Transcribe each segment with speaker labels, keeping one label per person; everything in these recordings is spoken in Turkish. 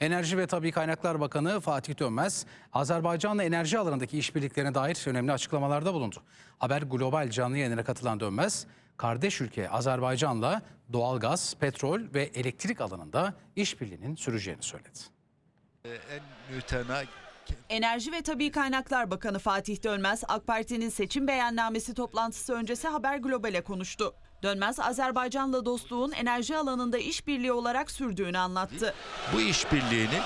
Speaker 1: Enerji ve Tabii Kaynaklar Bakanı Fatih Dönmez, Azerbaycan'la enerji alanındaki işbirliklerine dair önemli açıklamalarda bulundu. Haber Global canlı yayınına katılan Dönmez, kardeş ülke Azerbaycan'la doğalgaz, petrol ve elektrik alanında işbirliğinin süreceğini söyledi.
Speaker 2: en mütena
Speaker 3: Enerji ve Tabii Kaynaklar Bakanı Fatih Dönmez, AK Parti'nin seçim beyannamesi toplantısı öncesi Haber Global'e konuştu. Dönmez, Azerbaycan'la dostluğun enerji alanında işbirliği olarak sürdüğünü anlattı.
Speaker 2: bu işbirliğini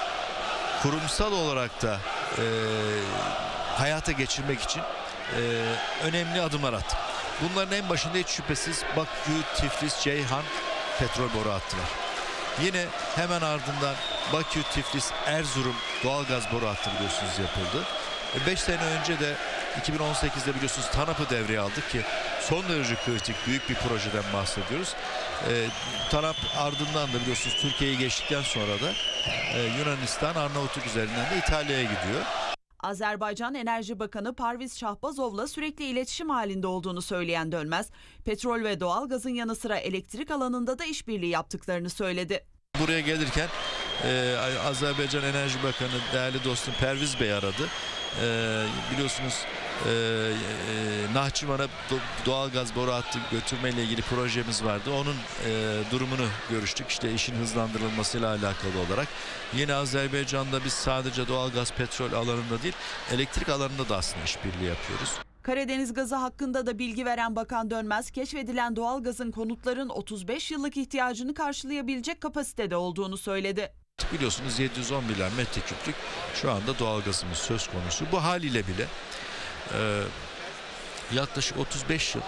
Speaker 2: kurumsal olarak da e, hayata geçirmek için e, önemli adımlar attık. Bunların en başında hiç şüphesiz Bakü, Tiflis, Ceyhan petrol boru attılar. Yine hemen ardından Bakü, Tiflis, Erzurum doğalgaz boru hattı biliyorsunuz yapıldı. 5 sene önce de 2018'de biliyorsunuz TANAP'ı devreye aldık ki son derece kritik büyük bir projeden bahsediyoruz. Ee, TANAP ardından da biliyorsunuz Türkiye'yi geçtikten sonra da e, Yunanistan, Arnavutluk üzerinden de İtalya'ya gidiyor.
Speaker 3: Azerbaycan Enerji Bakanı Parviz Şahbazov'la sürekli iletişim halinde olduğunu söyleyen Dönmez, petrol ve doğalgazın yanı sıra elektrik alanında da işbirliği yaptıklarını söyledi.
Speaker 2: Buraya gelirken e, Azerbaycan Enerji Bakanı değerli dostum Perviz Bey aradı. E, biliyorsunuz e, e, Nahçıvan'a do- doğalgaz boru hattı götürmeyle ilgili projemiz vardı. Onun e, durumunu görüştük. İşte işin hızlandırılmasıyla alakalı olarak. Yine Azerbaycan'da biz sadece doğalgaz petrol alanında değil elektrik alanında da aslında işbirliği yapıyoruz.
Speaker 3: Karadeniz gazı hakkında da bilgi veren Bakan Dönmez, keşfedilen doğalgazın konutların 35 yıllık ihtiyacını karşılayabilecek kapasitede olduğunu söyledi.
Speaker 2: Biliyorsunuz 710 milyar metreküplük şu anda doğalgazımız söz konusu. Bu haliyle bile e, yaklaşık 35 yıl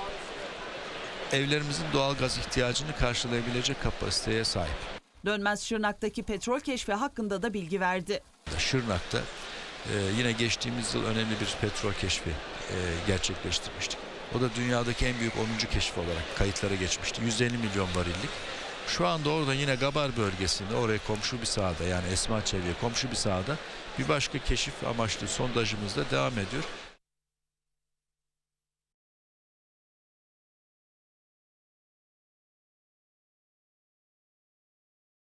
Speaker 2: evlerimizin doğalgaz ihtiyacını karşılayabilecek kapasiteye sahip.
Speaker 3: Dönmez Şırnak'taki petrol keşfi hakkında da bilgi verdi.
Speaker 2: Şırnak'ta e, yine geçtiğimiz yıl önemli bir petrol keşfi e, gerçekleştirmiştik. O da dünyadaki en büyük 10. keşif olarak kayıtlara geçmişti. 150 milyon varillik. Şu anda orada yine Gabar bölgesinde oraya komşu bir sahada yani Esma Çevre'ye komşu bir sahada bir başka keşif amaçlı sondajımız da devam ediyor.